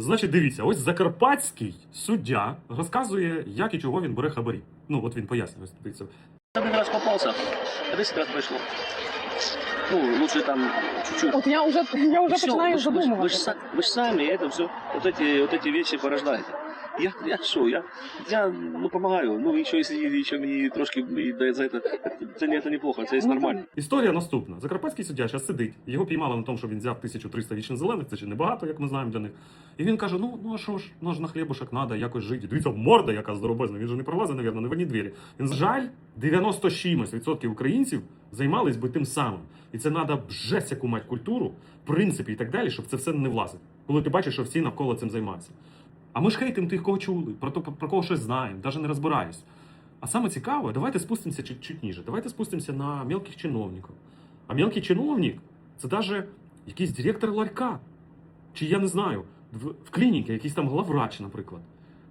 Значить, дивіться, ось закарпатський суддя розказує, як і чого він бере хабарі. Ну, от він пояснює. Ось дивіться. Один раз попался, а 10 раз пришло. Ну, лучше там чуть-чуть. От я вже я вже Всё, починаю вы ж- вы ж- Вы, же, задумуватися. са- вы же сами это все, вот эти, вот эти вещи порождаете. Я, я что, я, я ну, помогаю. Ну, еще если еще мені трошки і дає за это, це, не, це неплохо, це є Ну, нормально. Історія наступна. Закарпатський суддя зараз сидить. Його піймали на тому, що він взяв 1300 вічно зелених, це ще небагато, як ми знаємо для них. І він каже: ну, ну а що ж, ну ж на хлібушек треба якось жити. Дивіться, морда яка здоробезна. Він же не пролазить, навірно, не в одні двері. Він жаль, 90 з чимось відсотків українців займались би тим самим. І це треба жесть яку мати культуру, принципи і так далі, щоб це все не влазить. Коли ти бачиш, що всі навколо цим займаються. А ми ж хейтимо тих, кого чули, про, то, про кого щось знаємо, навіть не розбираюсь. А саме цікаве, давайте спустимося чуть, чуть ніже. Давайте спустимося на мелких чиновників. А мелкий чиновник це навіть якийсь директор ларька. Чи я не знаю, в, клініці якийсь там главврач, наприклад.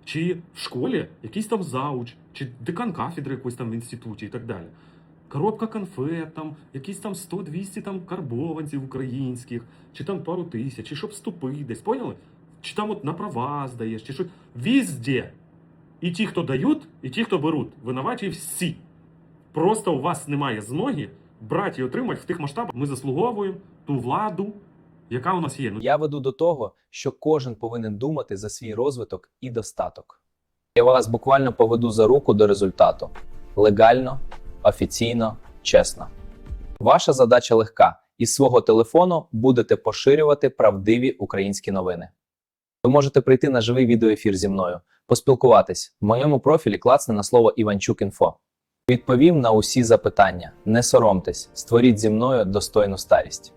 Чи в школі якийсь там зауч, чи декан кафедри якоїсь там в інституті і так далі. Коробка конфет, там, якісь там 100-200 там карбованців українських, чи там пару тисяч, чи щоб вступити десь, поняли? Чи там от на права здаєш, чи що. Везде. І ті, хто дають, і ті, хто беруть. Винуваті всі. Просто у вас немає змоги брати і отримати в тих масштабах. Ми заслуговуємо ту владу, яка у нас є. Ну, Я веду до того, що кожен повинен думати за свій розвиток і достаток. Я вас буквально поведу за руку до результату легально, офіційно, чесно. Ваша задача легка: із свого телефону будете поширювати правдиві українські новини. Ви можете прийти на живий відеоефір зі мною, поспілкуватись в моєму профілі клацне на слово Іванчук Інфо. Відповім на усі запитання. Не соромтесь, створіть зі мною достойну старість.